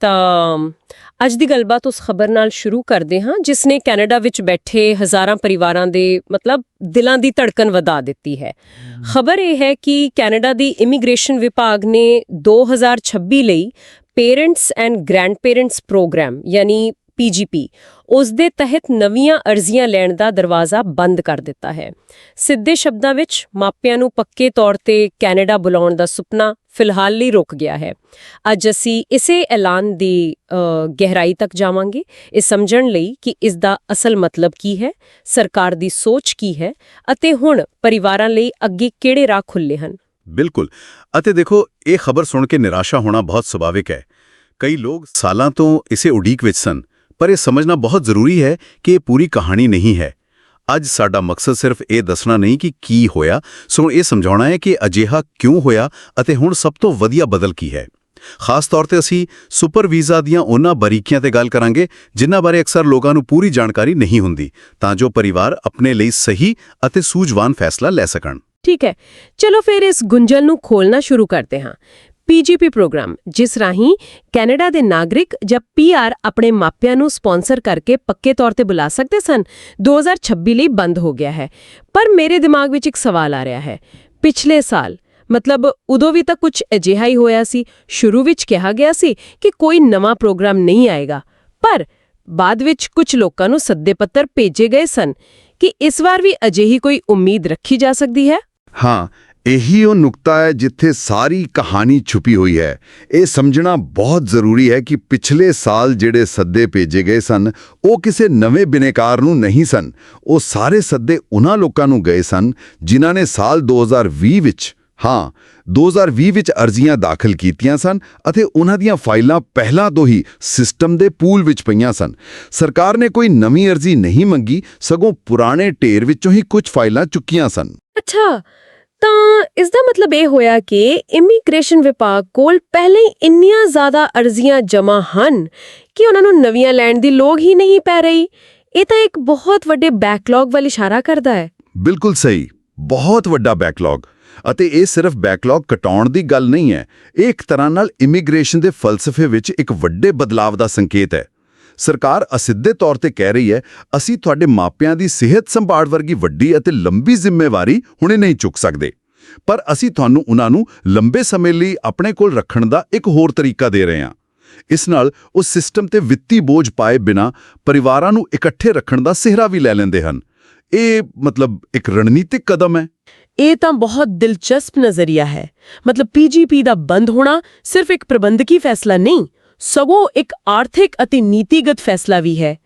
ਤਾਂ ਅੱਜ ਦੀ ਗੱਲਬਾਤ ਉਸ ਖਬਰ ਨਾਲ ਸ਼ੁਰੂ ਕਰਦੇ ਹਾਂ ਜਿਸ ਨੇ ਕੈਨੇਡਾ ਵਿੱਚ ਬੈਠੇ ਹਜ਼ਾਰਾਂ ਪਰਿਵਾਰਾਂ ਦੇ ਮਤਲਬ ਦਿਲਾਂ ਦੀ ਧੜਕਨ ਵਧਾ ਦਿੱਤੀ ਹੈ। ਖਬਰ ਇਹ ਹੈ ਕਿ ਕੈਨੇਡਾ ਦੀ ਇਮੀਗ੍ਰੇਸ਼ਨ ਵਿਭਾਗ ਨੇ 2026 ਲਈ ਪੇਰੈਂਟਸ ਐਂਡ ਗ੍ਰੈਂਡਪੇਰੈਂਟਸ ਪ੍ਰੋਗਰਾਮ ਯਾਨੀ ਪੀਜੀਪੀ ਉਸ ਦੇ ਤਹਿਤ ਨਵੀਆਂ ਅਰਜ਼ੀਆਂ ਲੈਣ ਦਾ ਦਰਵਾਜ਼ਾ ਬੰਦ ਕਰ ਦਿੱਤਾ ਹੈ। ਸਿੱਧੇ ਸ਼ਬਦਾਂ ਵਿੱਚ, ਮਾਪਿਆਂ ਨੂੰ ਪੱਕੇ ਤੌਰ ਤੇ ਕੈਨੇਡਾ ਬੁਲਾਉਣ ਦਾ ਸੁਪਨਾ ਫਿਲਹਾਲ ਲਈ ਰੁਕ ਗਿਆ ਹੈ। ਅੱਜ ਅਸੀਂ ਇਸੇ ਐਲਾਨ ਦੀ ਗਹਿਰਾਈ ਤੱਕ ਜਾਵਾਂਗੇ। ਇਹ ਸਮਝਣ ਲਈ ਕਿ ਇਸ ਦਾ ਅਸਲ ਮਤਲਬ ਕੀ ਹੈ, ਸਰਕਾਰ ਦੀ ਸੋਚ ਕੀ ਹੈ ਅਤੇ ਹੁਣ ਪਰਿਵਾਰਾਂ ਲਈ ਅੱਗੇ ਕਿਹੜੇ ਰਾਹ ਖੁੱਲੇ ਹਨ। ਬਿਲਕੁਲ। ਅਤੇ ਦੇਖੋ, ਇਹ ਖਬਰ ਸੁਣ ਕੇ ਨਿਰਾਸ਼ਾ ਹੋਣਾ ਬਹੁਤ ਸੁਭਾਵਿਕ ਹੈ। ਕਈ ਲੋਕ ਸਾਲਾਂ ਤੋਂ ਇਸੇ ਉਡੀਕ ਵਿੱਚ ਸਨ। ਪਰ ਇਹ ਸਮਝਣਾ ਬਹੁਤ ਜ਼ਰੂਰੀ ਹੈ ਕਿ ਇਹ ਪੂਰੀ ਕਹਾਣੀ ਨਹੀਂ ਹੈ। ਅੱਜ ਸਾਡਾ ਮਕਸਦ ਸਿਰਫ ਇਹ ਦੱਸਣਾ ਨਹੀਂ ਕਿ ਕੀ ਹੋਇਆ ਸਗੋਂ ਇਹ ਸਮਝਾਉਣਾ ਹੈ ਕਿ ਅਜਿਹਾ ਕਿਉਂ ਹੋਇਆ ਅਤੇ ਹੁਣ ਸਭ ਤੋਂ ਵਧੀਆ ਬਦਲ ਕੀ ਹੈ। ਖਾਸ ਤੌਰ ਤੇ ਅਸੀਂ ਸੁਪਰ ਵੀਜ਼ਾ ਦੀਆਂ ਉਹਨਾਂ ਬਰੀਕੀਆਂ ਤੇ ਗੱਲ ਕਰਾਂਗੇ, ਜਿਨ੍ਹਾਂ ਬਾਰੇ ਅਕਸਰ ਲੋਕਾਂ ਨੂੰ ਪੂਰੀ ਜਾਣਕਾਰੀ ਨਹੀਂ ਹੁੰਦੀ, ਤਾਂ ਜੋ ਪਰਿਵਾਰ ਆਪਣੇ ਲਈ ਸਹੀ ਅਤੇ ਸੂਝਵਾਨ ਫੈਸਲਾ ਲੈ ਸਕਣ। ਠੀਕ ਹੈ, ਚਲੋ ਫਿਰ ਇਸ ਗੁੰਝਲ ਨੂੰ ਖੋਲਣਾ ਸ਼ੁਰੂ ਕਰਦੇ ਹਾਂ। ਪੀਜੀਪੀ ਪ੍ਰੋਗਰਾਮ, ਜਿਸ ਰਾਹੀਂ ਕੈਨੇਡਾ ਦੇ ਨਾਗਰਿਕ ਜਾਂ ਪੀਆਰ ਆਪਣੇ ਮਾਪਿਆਂ ਨੂੰ ਸਪਾਂਸਰ ਕਰਕੇ ਪੱਕੇ ਤੌਰ ਤੇ ਬੁਲਾ ਸਕਦੇ ਸਨ? 2026 ਲਈ ਬੰਦ ਹੋ ਗਿਆ ਹੈ। ਪਰ ਮੇਰੇ ਦਿਮਾਗ ਵਿੱਚ ਇੱਕ ਸਵਾਲ ਆ ਰਿਹਾ ਹੈ। ਪਿਛਲੇ ਸਾਲ, ਮਤਲਬ ਉਦੋਂ ਵੀ ਤਾਂ ਕੁਝ ਅਜਿਹਾ ਹੀ ਹੋਇਆ ਸੀ। ਸ਼ੁਰੂ ਵਿੱਚ ਕਿਹਾ ਗਿਆ ਸੀ ਕਿ ਕੋਈ ਨਵਾਂ ਪ੍ਰੋਗਰਾਮ ਨਹੀਂ ਆਏਗਾ। ਪਰ ਬਾਅਦ ਵਿੱਚ ਕੁਝ ਲੋਕਾਂ ਨੂੰ ਸੱਦੇ ਪੱਤਰ ਭੇਜੇ ਗਏ ਸਨ ਕਿ ਇਸ ਵਾਰ ਵੀ ਅਜਿਹੀ ਕੋਈ ਉਮੀਦ ਰੱਖੀ ਜਾ ਸਕਦੀ ਹੈ। ਹਾਂ ਇਹੀ ਉਹ ਨੁਕਤਾ ਹੈ ਜਿੱਥੇ ਸਾਰੀ ਕਹਾਣੀ ਛੁਪੀ ਹੋਈ ਹੈ। ਇਹ ਸਮਝਣਾ ਬਹੁਤ ਜ਼ਰੂਰੀ ਹੈ ਕਿ ਪਿਛਲੇ ਸਾਲ ਜਿਹੜੇ ਸੱਦੇ ਭੇਜੇ ਗਏ ਸਨ, ਉਹ ਕਿਸੇ ਨਵੇਂ ਬਿਨੇਕਾਰ ਨੂੰ ਨਹੀਂ ਸਨ। ਉਹ ਸਾਰੇ ਸੱਦੇ ਉਹਨਾਂ ਲੋਕਾਂ ਨੂੰ ਗਏ ਸਨ ਜਿਨ੍ਹਾਂ ਨੇ ਸਾਲ 2020 ਵਿੱਚ, ਹਾਂ 2020 ਵਿੱਚ ਅਰਜ਼ੀਆਂ ਦਾਖਲ ਕੀਤੀਆਂ ਸਨ ਅਤੇ ਉਹਨਾਂ ਦੀਆਂ ਫਾਈਲਾਂ ਪਹਿਲਾਂ ਤੋਂ ਹੀ ਸਿਸਟਮ ਦੇ ਪੂਲ ਵਿੱਚ ਪਈਆਂ ਸਨ। ਸਰਕਾਰ ਨੇ ਕੋਈ ਨਵੀਂ ਅਰਜ਼ੀ ਨਹੀਂ ਮੰਗੀ, ਸਗੋਂ ਪੁਰਾਣੇ ਢੇਰ ਵਿੱਚੋਂ ਹੀ ਕੁਝ ਫਾਈਲਾਂ ਚੁੱਕੀਆਂ ਸਨ। ਅੱਛਾ ਤਾਂ ਇਸ ਦਾ ਮਤਲਬ ਇਹ ਹੋਇਆ ਕਿ ਇਮੀਗ੍ਰੇਸ਼ਨ ਵਿਭਾਗ ਕੋਲ ਪਹਿਲੇ ਹੀ ਇੰਨੀਆਂ ਜ਼ਿਆਦਾ ਅਰਜ਼ੀਆਂ ਜਮ੍ਹਾਂ ਹਨ ਕਿ ਉਹਨਾਂ ਨੂੰ ਨਵੀਆਂ ਲੈਣ ਦੀ ਲੋੜ ਹੀ ਨਹੀਂ ਪੈ ਰਹੀ। ਇਹ ਤਾਂ ਇੱਕ ਬਹੁਤ ਵੱਡੇ ਬੈਕਲੌਗ ਵੱਲ ਇਸ਼ਾਰਾ ਕਰਦਾ ਹੈ। ਬਿਲਕੁਲ ਸਹੀ। ਬਹੁਤ ਵੱਡਾ ਬੈਕਲੌਗ ਅਤੇ ਇਹ ਸਿਰਫ ਬੈਕਲੌਗ ਕਟਾਉਣ ਦੀ ਗੱਲ ਨਹੀਂ ਹੈ। ਇਹ ਇੱਕ ਤਰ੍ਹਾਂ ਨਾਲ ਇਮੀਗ੍ਰੇਸ਼ਨ ਦੇ ਫਲਸਫੇ ਵਿੱਚ ਇੱਕ ਵੱਡੇ ਬਦਲਾਵ ਦਾ ਸੰਕੇਤ ਹੈ। ਸਰਕਾਰ ਅਸਿੱਧੇ ਤੌਰ ਤੇ ਕਹਿ ਰਹੀ ਹੈ, ਅਸੀਂ ਤੁਹਾਡੇ ਮਾਪਿਆਂ ਦੀ ਸਿਹਤ ਸੰਭਾਲ ਵਰਗੀ ਵੱਡੀ ਅਤੇ ਲੰਬੀ ਜ਼ਿੰਮੇਵਾਰੀ ਹੁਣੇ ਨਹੀਂ ਚੁੱਕ ਸਕਦੇ। ਪਰ ਅਸੀਂ ਤੁਹਾਨੂੰ ਉਹਨਾਂ ਨੂੰ ਲੰਬੇ ਸਮੇਂ ਲਈ ਆਪਣੇ ਕੋਲ ਰੱਖਣ ਦਾ ਇੱਕ ਹੋਰ ਤਰੀਕਾ ਦੇ ਰਹੇ ਹਾਂ। ਇਸ ਨਾਲ ਉਹ ਸਿਸਟਮ ਤੇ ਵਿੱਤੀ ਬੋਝ ਪਾਏ ਬਿਨਾ ਪਰਿਵਾਰਾਂ ਨੂੰ ਇਕੱਠੇ ਰੱਖਣ ਦਾ ਸਿਹਰਾ ਵੀ ਲੈ ਲੈਂਦੇ ਹਨ। ਇਹ ਮਤਲਬ ਇੱਕ ਰਣਨੀਤਿਕ ਕਦਮ ਹੈ। ਇਹ ਤਾਂ ਬਹੁਤ ਦਿਲਚਸਪ ਨਜ਼ਰੀਆ ਹੈ। ਮਤਲਬ ਪੀਜੀਪੀ ਦਾ ਬੰਦ ਹੋਣਾ ਸਿਰਫ ਇੱਕ ਪ੍ਰਬੰਧਕੀ ਫੈਸਲਾ ਨਹੀਂ ਸਗੋਂ ਇੱਕ ਆਰਥਿਕ ਅਤੇ ਨੀਤੀਗਤ ਫੈਸਲਾ ਵੀ ਹੈ।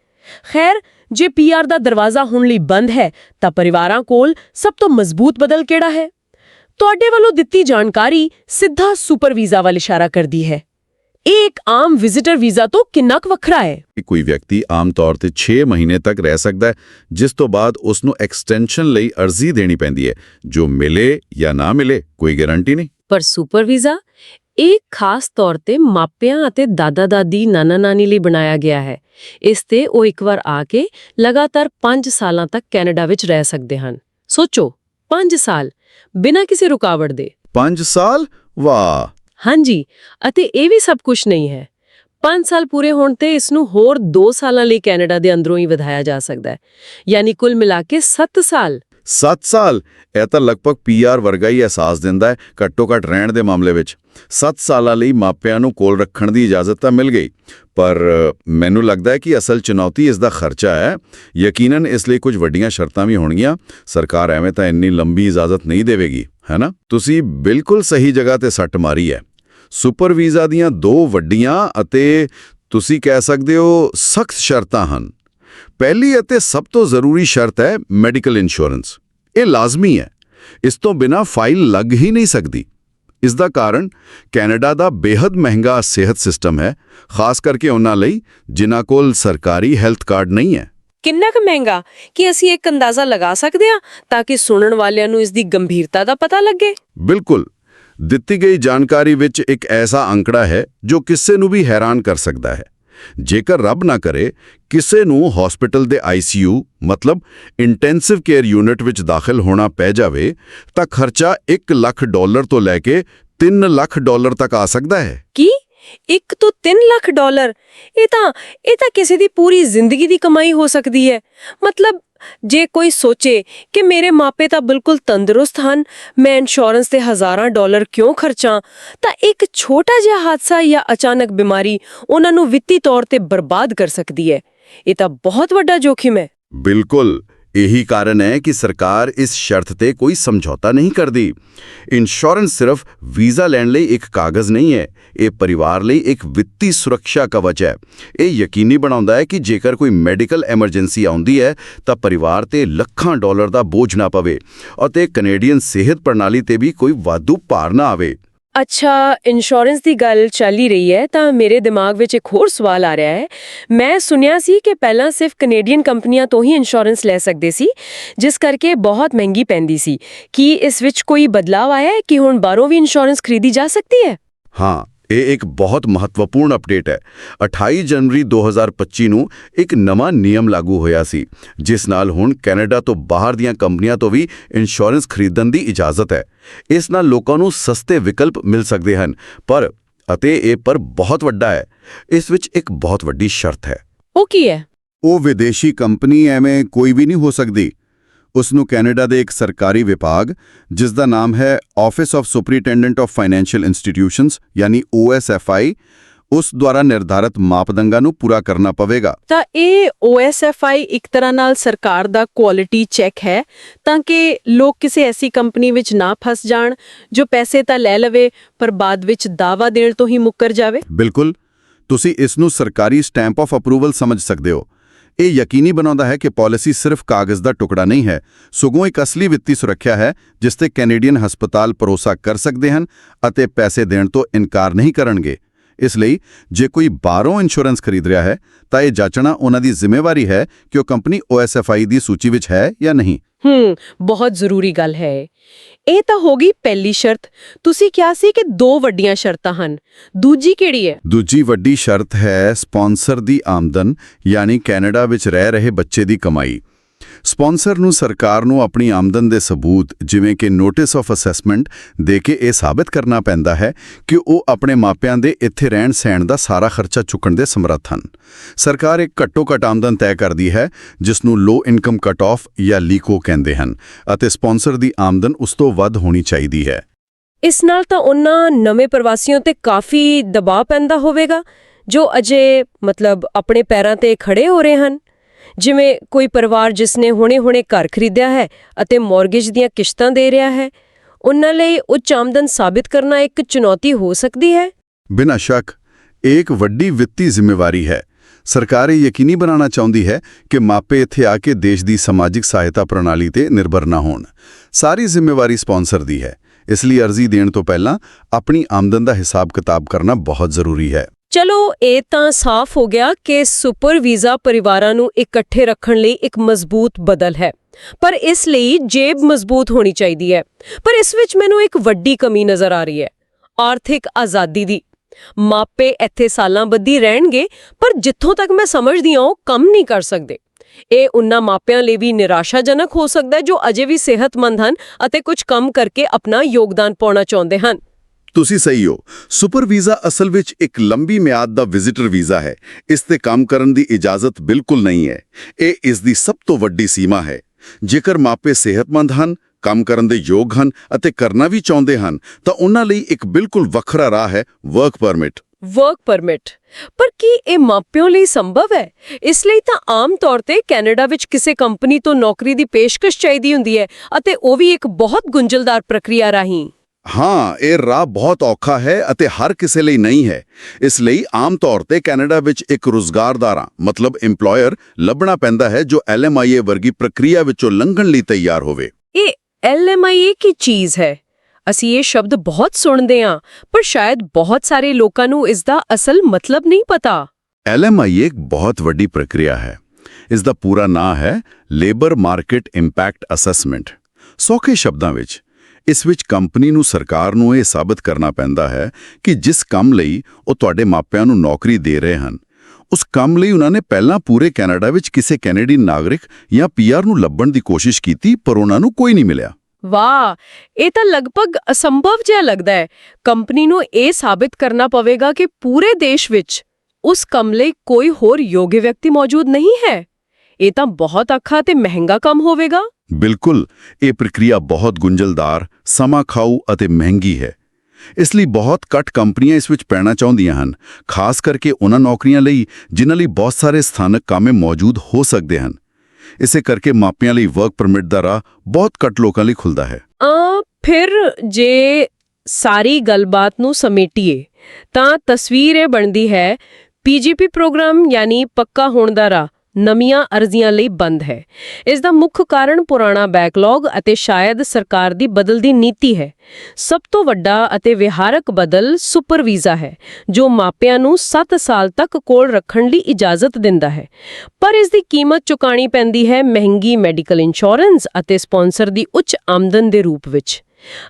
ਖੈਰ ਜੇ ਪੀਆਰ ਦਾ ਦਰਵਾਜ਼ਾ ਹੁਣ ਲਈ ਬੰਦ ਹੈ ਤਾਂ ਪਰਿਵਾਰਾਂ ਕੋਲ ਸਭ ਤੋਂ ਮਜ਼ਬੂਤ ਬਦਲ ਕਿਹੜਾ ਹੈ? ਤੁਹਾਡੇ ਵੱਲੋਂ ਦਿੱਤੀ ਜਾਣਕਾਰੀ ਸਿੱਧਾ ਸੁਪਰ ਵੀਜ਼ਾ ਵੱਲ ਇਸ਼ਾਰਾ ਕਰਦੀ ਹੈ। ਇਹ ਇੱਕ ਆਮ ਵਿਜ਼ਿਟਰ ਵੀਜ਼ਾ ਤੋਂ ਕਿੰਨਾ ਕੁ ਵੱਖਰਾ ਹੈ? ਕਿ ਕੋਈ ਵਿਅਕਤੀ ਆਮ ਤੌਰ ਤੇ 6 ਮਹੀਨੇ ਤੱਕ ਰਹਿ ਸਕਦਾ ਹੈ ਜਿਸ ਤੋਂ ਬਾਅਦ ਉਸ ਨੂੰ ਐਕਸਟੈਂਸ਼ਨ ਲਈ ਅਰਜ਼ੀ ਦੇਣੀ ਪੈਂਦੀ ਹੈ। ਜੋ ਮਿਲੇ ਜਾਂ ਨਾ ਮਿਲੇ ਕੋਈ ਗਾਰੰਟੀ ਨਹੀਂ। ਪਰ ਸੁਪਰ ਵੀਜ਼ਾ ਇਹ ਖਾਸ ਤੌਰ ਤੇ ਮਾਪਿਆਂ ਅਤੇ ਦਾਦਾ-ਦਾਦੀ ਨਾਨਾ-ਨਾਨੀ ਲਈ ਬਣਾਇਆ ਗਿਆ ਹੈ। ਇਸ ਤੇ ਉਹ ਇੱਕ ਵਾਰ ਆ ਕੇ ਲਗਾਤਾਰ 5 ਸਾਲਾਂ ਤੱਕ ਕੈਨੇਡਾ ਵਿੱਚ ਰਹਿ ਸਕਦੇ ਹਨ। ਸੋਚੋ 5 ਸਾਲ ਬਿਨਾਂ ਕਿਸੇ ਰੁਕਾਵਟ ਦੇ। 5 ਸਾਲ? ਵਾਹ! ਹਾਂਜੀ ਅਤੇ ਇਹ ਵੀ ਸਭ ਕੁਝ ਨਹੀਂ ਹੈ। 5 ਸਾਲ ਪੂਰੇ ਹੋਣ ਤੇ ਇਸ ਨੂੰ ਹੋਰ 2 ਸਾਲਾਂ ਲਈ ਕੈਨੇਡਾ ਦੇ ਅੰਦਰੋਂ ਹੀ ਵਧਾਇਆ ਜਾ ਸਕਦਾ ਹੈ। ਯਾਨੀ ਕੁੱਲ ਮਿਲਾ ਕੇ 7 ਸਾਲ। 7 ਸਾਲ। ਇਹ ਤਾਂ ਲਗਭਗ ਪੀਆਰ ਵਰਗਾ ਹੀ ਅਹਿਸਾਸ ਦਿੰਦਾ ਹੈ, ਘੱਟੋ ਘੱਟ ਰਹਿਣ ਦੇ ਮਾਮਲੇ ਵਿੱਚ। 7 ਸਾਲਾਂ ਲਈ ਮਾਪਿਆਂ ਨੂੰ ਕੋਲ ਰੱਖਣ ਦੀ ਇਜਾਜ਼ਤ ਤਾਂ ਮਿਲ ਗਈ, ਪਰ ਮੈਨੂੰ ਲੱਗਦਾ ਹੈ ਕਿ ਅਸਲ ਚੁਣੌਤੀ ਇਸ ਦਾ ਖਰਚਾ ਹੈ। ਯਕੀਨਨ ਇਸ ਲਈ ਕੁਝ ਵੱਡੀਆਂ ਸ਼ਰਤਾਂ ਵੀ ਹੋਣਗੀਆਂ। ਸਰਕਾਰ ਐਵੇਂ ਤਾਂ ਇੰਨੀ ਲੰਬੀ ਇਜਾਜ਼ਤ ਨਹੀਂ ਦੇਵੇਗੀ ਹੈਨਾ ਤੁਸੀਂ ਬਿਲਕੁਲ ਸਹੀ ਜਗ੍ਹਾ ਤੇ ਸੱਟ ਮਾਰੀ ਹੈ। ਸੁਪਰ ਵੀਜ਼ਾ ਦੀਆਂ ਦੋ ਵੱਡੀਆਂ ਅਤੇ ਤੁਸੀਂ ਕਹਿ ਸਕਦੇ ਹੋ ਸਖਤ ਸ਼ਰਤਾਂ ਹਨ। ਪਹਿਲੀ ਅਤੇ ਸਭ ਤੋਂ ਜ਼ਰੂਰੀ ਸ਼ਰਤ ਹੈ ਮੈਡੀਕਲ ਇੰਸ਼ੋਰੈਂਸ। ਇਹ ਲਾਜ਼ਮੀ ਹੈ। ਇਸ ਤੋਂ ਬਿਨਾ ਫਾਈਲ ਲੱਗ ਹੀ ਨਹੀਂ ਸਕਦੀ। ਇਸ ਦਾ ਕਾਰਨ ਕੈਨੇਡਾ ਦਾ ਬੇहद ਮਹਿੰਗਾ ਸਿਹਤ ਸਿਸਟਮ ਹੈ ਖਾਸ ਕਰਕੇ ਉਹਨਾਂ ਲਈ ਜਿਨ੍ਹਾਂ ਕੋਲ ਸਰਕਾਰੀ ਹੈਲਥ ਕਾਰਡ ਨਹੀਂ ਹੈ। ਕਿੰਨਾ ਕੁ ਮਹਿੰਗਾ? ਕਿ ਅਸੀਂ ਇੱਕ ਅੰਦਾਜ਼ਾ ਲਗਾ ਸਕਦੇ ਹਾਂ ਤਾਂ ਕਿ ਸੁਣਨ ਵਾਲਿਆਂ ਨੂੰ ਇਸ ਦੀ ਗੰਭੀਰਤਾ ਦਾ ਪਤਾ ਲੱਗੇ? ਬਿਲਕੁਲ। ਦਿੱਤੀ ਗਈ ਜਾਣਕਾਰੀ ਵਿੱਚ ਇੱਕ ਐਸਾ ਅੰਕੜਾ ਹੈ ਜੋ ਕਿਸੇ ਨੂੰ ਵੀ ਹੈਰਾਨ ਕਰ ਸਕਦਾ ਹੈ। ਜੇਕਰ ਰੱਬ ਨਾ ਕਰੇ, ਕਿਸੇ ਨੂੰ ਹਸਪੀਟਲ ਦੇ ਆਈਸੀਯੂ ਮਤਲਬ ਇੰਟੈਂਸਿਵ ਕੇਅਰ ਯੂਨਿਟ ਵਿੱਚ ਦਾਖਲ ਹੋਣਾ ਪੈ ਜਾਵੇ, ਤਾਂ ਖਰਚਾ 1 ਲੱਖ ਡਾਲਰ ਤੋਂ ਲੈ ਕੇ 3 ਲੱਖ ਡਾਲਰ ਤੱਕ ਆ ਸਕਦਾ ਹੈ। ਕੀ? 1 ਤੋਂ 3 ਲੱਖ ਡਾਲਰ? ਇਹ ਤਾਂ ਇਹ ਤਾਂ ਕਿਸੇ ਦੀ ਪੂਰੀ ਜ਼ਿੰਦਗੀ ਦੀ ਕਮਾਈ ਹੋ ਸਕਦੀ ਹੈ। ਮਤਲਬ ਜੇ ਕੋਈ ਸੋਚੇ ਕਿ ਮੇਰੇ ਮਾਪੇ ਤਾਂ ਬਿਲਕੁਲ ਤੰਦਰੁਸਤ ਹਨ, ਮੈਂ ਇੰਸ਼ੋਰੈਂਸ ਤੇ ਹਜ਼ਾਰਾਂ ਡਾਲਰ ਕਿਉਂ ਖਰਚਾਂ? ਤਾਂ ਇੱਕ ਛੋਟਾ ਜਿਹਾ ਹਾਦਸਾ ਜਾਂ ਅਚਾਨਕ ਬਿਮਾਰੀ ਉਹਨਾਂ ਨੂੰ ਵਿੱਤੀ ਤੌਰ ਤੇ ਬਰਬਾਦ ਕਰ ਸਕਦੀ ਹੈ। ਇਹ ਤਾਂ ਬਹੁਤ ਵੱਡਾ ਜੋਖਿਮ ਹੈ। ਬਿਲਕੁਲ। ਇਹੀ ਕਾਰਨ ਹੈ ਕਿ ਸਰਕਾਰ ਇਸ ਸ਼ਰਤ ਤੇ ਕੋਈ ਸਮਝੌਤਾ ਨਹੀਂ ਕਰਦੀ। ਇੰਸ਼ੋਰੈਂਸ ਸਿਰਫ ਵੀਜ਼ਾ ਲੈਣ ਲਈ ਇੱਕ ਕਾਗਜ਼ ਨਹੀਂ ਹੈ, ਇਹ ਪਰਿਵਾਰ ਲਈ ਇੱਕ ਵਿੱਤੀ ਸੁਰੱਖਿਆ ਕਵਚ ਹੈ। ਇਹ ਯਕੀਨੀ ਬਣਾਉਂਦਾ ਹੈ ਕਿ ਜੇਕਰ ਕੋਈ ਮੈਡੀਕਲ ਐਮਰਜੈਂਸੀ ਆਉਂਦੀ ਹੈ, ਤਾਂ ਪਰਿਵਾਰ ਤੇ ਲੱਖਾਂ ਡਾਲਰ ਦਾ ਬੋਝ ਨਾ ਪਵੇ ਅਤੇ ਕੈਨੇਡੀਅਨ ਸਿਹਤ ਪ੍ਰਣਾਲੀ ਤੇ ਵੀ ਕੋਈ ਵਾਧੂ ਭਾਰ ਨਾ ਆਵੇ। ਅੱਛਾ ਇੰਸ਼ੋਰੈਂਸ ਦੀ ਗੱਲ ਚੱਲ ਹੀ ਰਹੀ ਹੈ, ਤਾਂ ਮੇਰੇ ਦਿਮਾਗ ਵਿੱਚ ਇੱਕ ਹੋਰ ਸਵਾਲ ਆ ਰਿਹਾ ਹੈ। ਮੈਂ ਸੁਣਿਆ ਸੀ ਕਿ ਪਹਿਲਾਂ ਸਿਰਫ ਕੈਨੇਡੀਅਨ ਕੰਪਨੀਆਂ ਤੋਂ ਹੀ ਇੰਸ਼ੋਰੈਂਸ ਲੈ ਸਕਦੇ ਸੀ, ਜਿਸ ਕਰਕੇ ਬਹੁਤ ਮਹਿੰਗੀ ਪੈਂਦੀ ਸੀ। ਕੀ ਇਸ ਵਿੱਚ ਕੋਈ ਬਦਲਾਅ ਆਇਆ ਹੈ ਕਿ ਹੁਣ ਬਾਹਰੋਂ ਵੀ ਇੰਸ਼ੋਰੈਂਸ ਖਰੀਦੀ ਜਾ ਸਕਦੀ ਹੈ? ਹਾਂ ਇਹ ਇੱਕ ਬਹੁਤ ਮਹੱਤਵਪੂਰਨ ਅਪਡੇਟ ਹੈ। 28 ਜਨਵਰੀ 2025 ਨੂੰ ਇੱਕ ਨਵਾਂ ਨਿਯਮ ਲਾਗੂ ਹੋਇਆ ਸੀ ਜਿਸ ਨਾਲ ਹੁਣ ਕੈਨੇਡਾ ਤੋਂ ਬਾਹਰ ਦੀਆਂ ਕੰਪਨੀਆਂ ਤੋਂ ਵੀ ਇੰਸ਼ੋਰੈਂਸ ਖਰੀਦਣ ਦੀ ਇਜਾਜ਼ਤ ਹੈ। ਇਸ ਨਾਲ ਲੋਕਾਂ ਨੂੰ ਸਸਤੇ ਵਿਕਲਪ ਮਿਲ ਸਕਦੇ ਹਨ ਪਰ ਅਤੇ ਇਹ ਪਰ ਬਹੁਤ ਵੱਡਾ ਹੈ। ਇਸ ਵਿੱਚ ਇੱਕ ਬਹੁਤ ਵੱਡੀ ਸ਼ਰਤ ਹੈ। ਉਹ ਕੀ ਹੈ? ਉਹ ਵਿਦੇਸ਼ੀ ਕੰਪਨੀ ਐਵੇਂ ਕੋਈ ਵੀ ਨਹੀਂ ਹੋ ਸਕਦੀ। ਉਸ ਨੂੰ ਕੈਨੇਡਾ ਦੇ ਇੱਕ ਸਰਕਾਰੀ ਵਿਭਾਗ ਜਿਸ ਦਾ ਨਾਮ ਹੈ office of superintendent of financial institutions ਯਾਨੀ OSFI ਉਸ ਦੁਆਰਾ ਨਿਰਧਾਰਤ ਮਾਪਦੰਡਾਂ ਨੂੰ ਪੂਰਾ ਕਰਨਾ ਪਵੇਗਾ। ਤਾਂ ਇਹ OSFI ਇੱਕ ਤਰ੍ਹਾਂ ਨਾਲ ਸਰਕਾਰ ਦਾ ਕੁਆਲਿਟੀ ਚੈੱਕ ਹੈ ਤਾਂ ਕਿ ਲੋਕ ਕਿਸੇ ਐਸੀ ਕੰਪਨੀ ਵਿੱਚ ਨਾ ਫਸ ਜਾਣ ਜੋ ਪੈਸੇ ਤਾਂ ਲੈ ਲਵੇ ਪਰ ਬਾਅਦ ਵਿੱਚ ਦਾਵਾ ਦੇਣ ਤੋਂ ਹੀ ਮੁੱਕਰ ਜਾਵੇ। ਬਿਲਕੁਲ। ਤੁਸੀਂ ਇਸ ਨੂੰ ਸਰਕਾਰੀ ਸਟੈਂਪ ਆਫ ਅਪਰੂਵਲ ਸਮਝ ਸਕਦੇ ਹੋ। ਇਹ ਯਕੀਨੀ ਬਣਾਉਂਦਾ ਹੈ ਕਿ ਪਾਲਿਸੀ ਸਿਰਫ ਕਾਗਜ਼ ਦਾ ਟੁਕੜਾ ਨਹੀਂ ਹੈ, ਸਗੋਂ ਇੱਕ ਅਸਲੀ ਵਿੱਤੀ ਸੁਰੱਖਿਆ ਹੈ, ਜਿਸ ਤੇ ਕੈਨੇਡੀਅਨ ਹਸਪਤਾਲ ਭਰੋਸਾ ਕਰ ਸਕਦੇ ਹਨ ਅਤੇ ਪੈਸੇ ਦੇਣ ਤੋਂ ਇਨਕਾਰ ਨਹੀਂ ਕਰਨਗੇ। ਇਸ ਲਈ, ਜੇ ਕੋਈ ਬਾਹਰੋਂ ਇੰਸ਼ੋਰੈਂਸ ਖਰੀਦ ਰਿਹਾ ਹੈ, ਤਾਂ ਇਹ ਜਾਂਚਣਾ ਉਹਨਾਂ ਦੀ ਜ਼ਿੰਮੇਵਾਰੀ ਹੈ ਕਿ ਉਹ ਕੰਪਨੀ OSFI ਦੀ ਸੂਚੀ ਵਿੱਚ ਹੈ ਜਾਂ ਨਹੀਂ। ਹੂੰ, ਬਹੁਤ ਜ਼ਰੂਰੀ ਗੱਲ ਹੈ। ਇਹ। ਤਾਂ ਹੋ ਗਈ ਪਹਿਲੀ ਸ਼ਰਤ। ਤੁਸੀਂ ਕਿਹਾ ਸੀ ਕਿ ਦੋ ਵੱਡੀਆਂ ਸ਼ਰਤਾਂ ਹਨ। ਦੂਜੀ ਕਿਹੜੀ ਹੈ? ਦੂਜੀ ਵੱਡੀ ਸ਼ਰਤ ਹੈ ਸਪਾਂਸਰ ਦੀ ਆਮਦਨ, ਯਾਨੀ ਕੈਨੇਡਾ ਵਿੱਚ ਰਹਿ ਰਹੇ ਬੱਚੇ ਦੀ ਕਮਾਈ। ਸਪਾਂਸਰ ਨੂੰ ਸਰਕਾਰ ਨੂੰ ਆਪਣੀ ਆਮਦਨ ਦੇ ਸਬੂਤ, ਜਿਵੇਂ ਕਿ ਨੋਟਿਸ ਆਫ ਅਸੈਸਮੈਂਟ, ਦੇ ਕੇ ਇਹ ਸਾਬਤ ਕਰਨਾ ਪੈਂਦਾ ਹੈ ਕਿ ਉਹ ਆਪਣੇ ਮਾਪਿਆਂ ਦੇ ਇੱਥੇ ਰਹਿਣ ਸਹਿਣ ਦਾ ਸਾਰਾ ਖਰਚਾ ਚੁੱਕਣ ਦੇ ਸਮਰੱਥ ਹਨ। ਸਰਕਾਰ ਇੱਕ ਘੱਟੋ-ਘੱਟ ਆਮਦਨ ਤੈਅ ਕਰਦੀ ਹੈ, ਜਿਸ ਨੂੰ ਲੋ ਇਨਕਮ ਕਟ ਆਫ ਜਾਂ ਲੀਕੋ ਕਹਿੰਦੇ ਹਨ, ਅਤੇ ਸਪਾਂਸਰ ਦੀ ਆਮਦਨ ਉਸ ਤੋਂ ਵੱਧ ਹੋਣੀ ਚਾਹੀਦੀ ਹੈ। ਇਸ ਨਾਲ ਤਾਂ ਉਹਨਾਂ ਨਵੇਂ ਪ੍ਰਵਾਸੀਆਂ ਤੇ ਕਾਫੀ ਦਬਾਅ ਪੈਂਦਾ ਹੋਵੇਗਾ, ਜੋ ਅਜੇ ਮਤਲਬ ਆਪਣੇ ਪੈਰਾਂ ਤੇ ਖੜੇ ਹੋ ਰਹੇ ਹਨ। ਜਿਵੇਂ ਕੋਈ ਪਰਿਵਾਰ ਜਿਸ ਨੇ ਹੁਣੇ-ਹੁਣੇ ਘਰ ਖਰੀਦਿਆ ਹੈ ਅਤੇ ਮਾਰਗੇਜ ਦੀਆਂ ਕਿਸ਼ਤਾਂ ਦੇ ਰਿਹਾ ਹੈ, ਉਹਨਾਂ ਲਈ ਉੱਚ ਆਮਦਨ ਸਾਬਿਤ ਕਰਨਾ ਇੱਕ ਚੁਣੌਤੀ ਹੋ ਸਕਦੀ ਹੈ? ਬਿਨਾਂ ਸ਼ੱਕ, ਇਹ ਇੱਕ ਵੱਡੀ ਵਿੱਤੀ ਜ਼ਿੰਮੇਵਾਰੀ ਹੈ। ਸਰਕਾਰ ਇਹ ਯਕੀਨੀ ਬਣਾਉਣਾ ਚਾਹੁੰਦੀ ਹੈ ਕਿ ਮਾਪੇ ਇੱਥੇ ਆ ਕੇ ਦੇਸ਼ ਦੀ ਸਮਾਜਿਕ ਸਹਾਇਤਾ ਪ੍ਰਣਾਲੀ ਤੇ ਨਿਰਭਰ ਨਾ ਹੋਣ। ਸਾਰੀ ਜ਼ਿੰਮੇਵਾਰੀ ਸਪਾਂਸਰ ਦੀ ਹੈ। ਇਸ ਲਈ ਅਰਜ਼ੀ ਦੇਣ ਤੋਂ ਪਹਿਲਾਂ ਆਪਣੀ ਆਮਦਨ ਦਾ ਹਿਸਾਬ-ਕਿਤਾਬ ਕਰਨਾ ਬਹੁਤ ਜ਼ਰੂਰੀ ਹੈ। ਚਲੋ, ਇਹ ਤਾਂ ਸਾਫ਼ ਹੋ ਗਿਆ ਕਿ ਸੁਪਰ ਵੀਜ਼ਾ ਪਰਿਵਾਰਾਂ ਨੂੰ ਇਕੱਠੇ ਰੱਖਣ ਲਈ ਇੱਕ ਮਜ਼ਬੂਤ ਬਦਲ ਹੈ। ਪਰ ਇਸ ਲਈ ਜੇਬ ਮਜ਼ਬੂਤ ਹੋਣੀ ਚਾਹੀਦੀ ਹੈ। ਪਰ ਇਸ ਵਿੱਚ ਮੈਨੂੰ ਇੱਕ ਵੱਡੀ ਕਮੀ ਨਜ਼ਰ ਆ ਰਹੀ ਹੈ। ਆਰਥਿਕ ਆਜ਼ਾਦੀ ਦੀ। ਮਾਪੇ ਇੱਥੇ ਸਾਲਾਂ ਬੱਧੀ ਰਹਿਣਗੇ, ਪਰ ਜਿੱਥੋਂ ਤੱਕ ਮੈਂ ਸਮਝਦੀ ਹਾਂ, ਉਹ ਕੰਮ ਨਹੀਂ ਕਰ ਸਕਦੇ। ਇਹ ਉਹਨਾਂ ਮਾਪਿਆਂ ਲਈ ਵੀ ਨਿਰਾਸ਼ਾਜਨਕ ਹੋ ਸਕਦਾ ਹੈ, ਜੋ ਅਜੇ ਵੀ ਸਿਹਤਮੰਦ ਹਨ ਅਤੇ ਕੁਝ ਕੰਮ ਕਰਕੇ ਆਪਣਾ ਯੋਗਦਾਨ ਪਾਉਣਾ ਚਾਹੁੰਦੇ ਹਨ। ਤੁਸੀਂ ਸਹੀ ਹੋ। ਸੁਪਰ ਵੀਜ਼ਾ ਅਸਲ ਵਿੱਚ ਇੱਕ ਲੰਬੀ ਮਿਆਦ ਦਾ ਵਿਜ਼ਿਟਰ ਵੀਜ਼ਾ ਹੈ। ਇਸ ਤੇ ਕੰਮ ਕਰਨ ਦੀ ਇਜਾਜ਼ਤ ਬਿਲਕੁਲ ਨਹੀਂ ਹੈ। ਇਹ ਇਸ ਦੀ ਸਭ ਤੋਂ ਵੱਡੀ ਸੀਮਾ ਹੈ। ਜੇਕਰ ਮਾਪੇ ਸਿਹਤਮੰਦ ਹਨ, ਕੰਮ ਕਰਨ ਦੇ ਯੋਗ ਹਨ ਅਤੇ ਕਰਨਾ ਵੀ ਚਾਹੁੰਦੇ ਹਨ, ਤਾਂ ਉਹਨਾਂ ਲਈ ਇੱਕ ਬਿਲਕੁਲ ਵੱਖਰਾ ਰਾਹ ਹੈ ਵਰਕ ਪਰਮਿਟ ਵਰਕ ਪਰਮਿਟ ਪਰ ਕੀ ਇਹ ਮਾਪਿਆਂ ਲਈ ਸੰਭਵ ਹੈ? ਇਸ ਲਈ ਤਾਂ ਆਮ ਤੌਰ ਤੇ ਕੈਨੇਡਾ ਵਿੱਚ ਕਿਸੇ ਕੰਪਨੀ ਤੋਂ ਨੌਕਰੀ ਦੀ ਪੇਸ਼ਕਸ਼ ਚਾਹੀਦੀ ਹੁੰਦੀ ਹੈ ਅਤੇ ਉਹ ਵੀ ਇੱਕ ਬਹੁਤ ਗੁੰਝਲਦਾਰ ਪ੍ਰਕਿਰਿਆ ਰਾਹੀਂ। ਹਾਂ ਇਹ ਰਾਹ ਬਹੁਤ ਔਖਾ ਹੈ ਅਤੇ ਹਰ ਕਿਸੇ ਲਈ ਨਹੀਂ ਹੈ। ਇਸ ਲਈ ਆਮ ਤੌਰ ਤੇ ਕੈਨੇਡਾ ਵਿੱਚ ਇੱਕ ਰੁਜ਼ਗਾਰਦਾਰਾ ਮਤਲਬ EMPLOYER ਲੱਭਣਾ ਪੈਂਦਾ ਹੈ ਜੋ LMIA ਵਰਗੀ ਪ੍ਰਕਿਰਿਆ ਵਿੱਚੋਂ ਲੰਘਣ ਲਈ ਤਿਆਰ ਹੋਵੇ। ਇਹ ਐਲਐਮਆਈਏ ਕੀ ਚੀਜ਼ ਹੈ? ਅਸੀਂ ਇਹ ਸ਼ਬਦ ਬਹੁਤ ਸੁਣਦੇ ਹਾਂ ਪਰ ਸ਼ਾਇਦ ਬਹੁਤ ਸਾਰੇ ਲੋਕਾਂ ਨੂੰ ਇਸ ਦਾ ਅਸਲ ਮਤਲਬ ਨਹੀਂ ਪਤਾ। LMIA ਇੱਕ ਬਹੁਤ ਵੱਡੀ ਪ੍ਰਕਿਰਿਆ ਹੈ। ਇਸ ਦਾ ਪੂਰਾ ਨਾਂ ਹੈ ਲੇਬਰ ਮਾਰਕੀਟ ਇੰਪੈਕਟ ਅਸੈਸਮੈਂਟ ਸੌਖੇ ਸ਼ਬਦਾਂ ਵਿੱਚ ਇਸ ਵਿੱਚ ਕੰਪਨੀ ਨੂੰ, ਸਰਕਾਰ ਨੂੰ ਇਹ ਸਾਬਤ ਕਰਨਾ ਪੈਂਦਾ ਹੈ ਕਿ ਜਿਸ ਕੰਮ ਲਈ ਉਹ ਤੁਹਾਡੇ ਮਾਪਿਆਂ ਨੂੰ ਨੌਕਰੀ ਦੇ ਰਹੇ ਹਨ, ਉਸ ਕੰਮ ਲਈ ਉਹਨਾਂ ਨੇ ਪਹਿਲਾਂ ਪੂਰੇ ਕੈਨੇਡਾ ਵਿੱਚ ਕਿਸੇ ਕੈਨੇਡੀਅਨ ਨਾਗਰਿਕ ਜਾਂ ਪੀਆਰ ਨੂੰ ਲੱਭਣ ਦੀ ਕੋਸ਼ਿਸ਼ ਕੀਤੀ, ਪਰ ਉਹਨਾਂ ਨੂੰ ਕੋਈ ਨਹੀਂ ਮਿਲਿਆ। ਵਾਹ! ਇਹ ਤਾਂ ਲਗਭਗ ਅਸੰਭਵ ਜਿਹਾ ਲੱਗਦਾ ਹੈ। ਕੰਪਨੀ ਨੂੰ ਇਹ ਸਾਬਿਤ ਕਰਨਾ ਪਵੇਗਾ ਕਿ ਪੂਰੇ ਦੇਸ਼ ਵਿੱਚ ਉਸ ਕੰਮ ਲਈ ਕੋਈ ਹੋਰ ਯੋਗ ਵਿਅਕਤੀ ਮੌਜੂਦ ਨਹੀਂ ਹੈ। ਇਹ ਤਾਂ ਬਹੁਤ ਔਖਾ ਤੇ ਮਹਿੰਗਾ ਕੰਮ ਹੋਵੇਗਾ। ਬਿਲਕੁਲ ਇਹ ਪ੍ਰਕਿਰਿਆ ਬਹੁਤ ਗੁੰਝਲਦਾਰ ਸਮਾਂ ਖਾਊ ਅਤੇ ਮਹਿੰਗੀ ਹੈ। ਇਸ ਲਈ ਬਹੁਤ ਘੱਟ ਕੰਪਨੀਆਂ ਇਸ ਵਿੱਚ ਪੈਣਾ ਚਾਹੁੰਦੀਆਂ ਹਨ ਖਾਸ ਕਰਕੇ ਉਹਨਾਂ ਨੌਕਰੀਆਂ ਲਈ ਜਿਨ੍ਹਾਂ ਲਈ ਬਹੁਤ ਸਾਰੇ ਸਥਾਨਕ ਕਾਮੇ ਮੌਜੂਦ ਹੋ ਸਕਦੇ ਹਨ। ਇਸੇ ਕਰਕੇ ਮਾਪਿਆਂ ਲਈ ਵਰਕ ਪਰਮਿਟ ਦਾ ਰਾਹ ਬਹੁਤ ਘੱਟ ਲੋਕਾਂ ਲਈ ਖੁੱਲਦਾ ਹੈ। ਆ ਫਿਰ ਜੇ ਸਾਰੀ ਗੱਲਬਾਤ ਨੂੰ ਸਮੇਟੀਏ ਤਾਂ ਤਸਵੀਰ ਇਹ ਬਣਦੀ ਹੈ ਪੀਜੀਪੀ ਪ੍ਰੋਗਰਾਮ ਯਾਨੀ ਪੱਕਾ ਹੋਣ ਦਾ ਰਾਹ। ਨਵੀਆਂ ਅਰਜ਼ੀਆਂ ਲਈ ਬੰਦ ਹੈ। ਇਸ ਦਾ ਮੁੱਖ ਕਾਰਨ ਪੁਰਾਣਾ ਬੈਕਲੌਗ ਅਤੇ ਸ਼ਾਇਦ ਸਰਕਾਰ ਦੀ ਬਦਲਦੀ ਨੀਤੀ ਹੈ। ਸਭ ਤੋਂ ਵੱਡਾ ਅਤੇ ਵਿਹਾਰਕ ਬਦਲ ਸੁਪਰ ਵੀਜ਼ਾ ਹੈ, ਜੋ ਮਾਪਿਆਂ ਨੂੰ 7 ਸਾਲ ਤੱਕ ਕੋਲ ਰੱਖਣ ਲਈ ਇਜਾਜ਼ਤ ਦਿੰਦਾ ਹੈ। ਪਰ ਇਸ ਦੀ ਕੀਮਤ ਚੁਕਾਣੀ ਪੈਂਦੀ ਹੈ ਮਹਿੰਗੀ ਮੈਡੀਕਲ ਇੰਸ਼ੋਰੈਂਸ ਅਤੇ ਸਪਾਂਸਰ ਦੀ ਉੱਚ ਆਮਦਨ ਦੇ ਰੂਪ ਵਿੱਚ।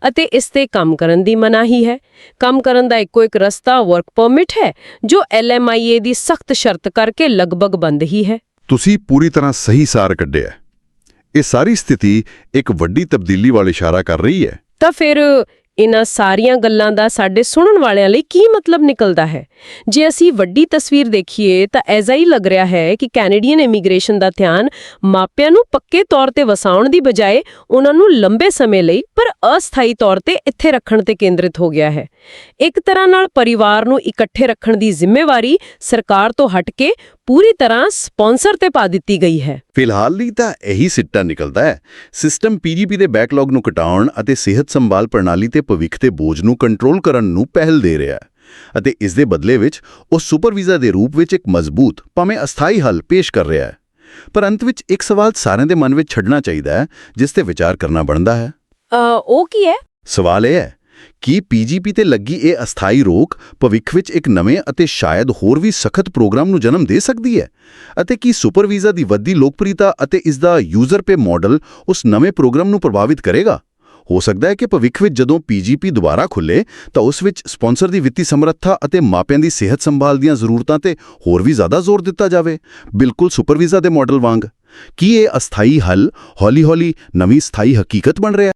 ਅਤੇ ਇਸ ਤੇ ਕੰਮ ਕਰਨ ਦੀ ਮਨਾਹੀ ਹੈ। ਕੰਮ ਕਰਨ ਦਾ ਇੱਕੋ ਇੱਕ ਰਸਤਾ ਵਰਕ ਪਰਮਿਟ ਹੈ, ਜੋ ਐਲਐਮਆਈਏ ਦੀ ਸਖਤ ਸ਼ਰਤ ਕਰਕੇ ਲਗਭਗ ਬੰਦ ਹੀ ਹੈ। ਤੁਸੀਂ ਪੂਰੀ ਤਰ੍ਹਾਂ ਸਹੀ ਸਾਰ ਕੱਢਿਆ ਇਹ ਸਾਰੀ ਸਥਿਤੀ ਇੱਕ ਵੱਡੀ ਤਬਦੀਲੀ ਵੱਲ ਇਸ਼ਾਰਾ ਕਰ ਰਹੀ ਹੈ। ਤਾਂ ਫਿਰ ਇਹਨਾਂ ਸਾਰੀਆਂ ਗੱਲਾਂ ਦਾ ਸਾਡੇ ਸੁਣਨ ਵਾਲਿਆਂ ਲਈ ਕੀ ਮਤਲਬ ਨਿਕਲਦਾ ਹੈ? ਜੇ ਅਸੀਂ ਵੱਡੀ ਤਸਵੀਰ ਦੇਖੀਏ ਤਾਂ ਐਜ਼ਾ ਹੀ ਲੱਗ ਰਿਹਾ ਹੈ ਕਿ ਕੈਨੇਡੀਅਨ ਇਮੀਗ੍ਰੇਸ਼ਨ ਦਾ ਧਿਆਨ ਮਾਪਿਆਂ ਨੂੰ ਪੱਕੇ ਤੌਰ ਤੇ ਵਸਾਉਣ ਦੀ ਬਜਾਏ ਉਹਨਾਂ ਨੂੰ ਲੰਬੇ ਸਮੇਂ ਲਈ ਪਰ ਅਸਥਾਈ ਤੌਰ ਤੇ ਇੱਥੇ ਰੱਖਣ ਤੇ ਕੇਂਦਰਿਤ ਹੋ ਗਿਆ ਹੈ। ਇੱਕ ਤਰ੍ਹਾਂ ਨਾਲ ਪਰਿਵਾਰ ਨੂੰ ਇਕੱਠੇ ਰੱਖਣ ਦੀ ਜ਼ਿੰਮੇਵਾਰੀ ਸਰਕਾਰ ਤੋਂ ਹਟ ਕੇ ਪੂਰੀ ਤਰ੍ਹਾਂ ਸਪਾਂਸਰ ਤੇ ਪਾ ਦਿੱਤੀ ਗਈ ਹੈ। ਫਿਲਹਾਲ ਲਈ ਤਾਂ ਇਹੀ ਸਿੱਟਾ ਨਿਕਲਦਾ ਹੈ। ਸਿਸਟਮ ਪੀਜੀਪੀ ਦੇ ਬੈਕਲੌਗ ਨੂੰ ਘਟਾਉਣ ਅਤੇ ਸਿਹਤ ਸੰਭਾਲ ਪ੍ਰਣਾਲੀ ਤੇ ਭਵਿੱਖ ਦੇ ਬੋਝ ਨੂੰ ਕੰਟਰੋਲ ਕਰਨ ਨੂੰ ਪਹਿਲ ਦੇ ਰਿਹਾ ਹੈ ਅਤੇ ਇਸ ਦੇ ਬਦਲੇ ਵਿੱਚ ਉਹ ਸੁਪਰ ਵੀਜ਼ਾ ਦੇ ਰੂਪ ਵਿੱਚ ਇੱਕ ਮਜ਼ਬੂਤ ਭਾਵੇਂ ਅਸਥਾਈ ਹੱਲ ਪੇਸ਼ ਕਰ ਰਿਹਾ ਹੈ। ਪਰ ਅੰਤ ਵਿੱਚ ਇੱਕ ਸਵਾਲ ਸਾਰਿਆਂ ਦੇ ਮਨ ਵਿੱਚ ਛੱਡਣਾ ਚਾਹੀਦਾ ਹੈ ਜਿਸ ਤੇ ਵਿਚਾਰ ਕਰਨਾ ਬਣਦਾ ਹੈ। ਉਹ ਕੀ ਹੈ? ਸਵਾਲ ਇਹ ਹੈ ਕਿ ਪੀਜੀਪੀ ਤੇ ਲੱਗੀ ਇਹ ਅਸਥਾਈ ਰੋਕ ਭਵਿੱਖ ਵਿੱਚ ਇੱਕ ਨਵੇਂ ਅਤੇ ਸ਼ਾਇਦ ਹੋਰ ਵੀ ਸਖਤ ਪ੍ਰੋਗਰਾਮ ਨੂੰ ਜਨਮ ਦੇ ਸਕਦੀ ਹੈ? ਅਤੇ ਕੀ ਸੁਪਰ ਵੀਜ਼ਾ ਦੀ ਵੱਧਦੀ ਲੋਕਪ੍ਰਿਯਤਾ ਅਤੇ ਇਸ ਦਾ ਯੂਜ਼ਰ ਪੇ ਮਾਡਲ ਉਸ ਨਵੇਂ ਪ੍ਰੋਗਰਾਮ ਨੂੰ ਪ੍ਰਭਾਵਿਤ ਕਰੇਗਾ? ਹੋ ਸਕਦਾ ਹੈ ਕਿ ਭਵਿੱਖ ਵਿੱਚ ਜਦੋਂ ਪੀਜੀਪੀ ਦੁਬਾਰਾ ਖੁੱਲੇ, ਤਾਂ ਉਸ ਵਿੱਚ ਸਪਾਂਸਰ ਦੀ ਵਿੱਤੀ ਸਮਰੱਥਾ ਅਤੇ ਮਾਪਿਆਂ ਦੀ ਸਿਹਤ ਸੰਭਾਲ ਦੀਆਂ ਜ਼ਰੂਰਤਾਂ ਤੇ ਹੋਰ ਵੀ ਜ਼ਿਆਦਾ ਜ਼ੋਰ ਦਿੱਤਾ ਜਾਵੇ। ਬਿਲਕੁਲ ਸੁਪਰ ਵੀਜ਼ਾ ਦੇ ਮਾਡਲ ਵਾਂਗ, ਕੀ ਇਹ ਅਸਥਾਈ ਹੱਲ ਹੌਲੀ-ਹੌਲੀ ਨਵੀਂ ਸਥਾਈ ਹਕੀਕਤ ਬਣ ਰਿਹਾ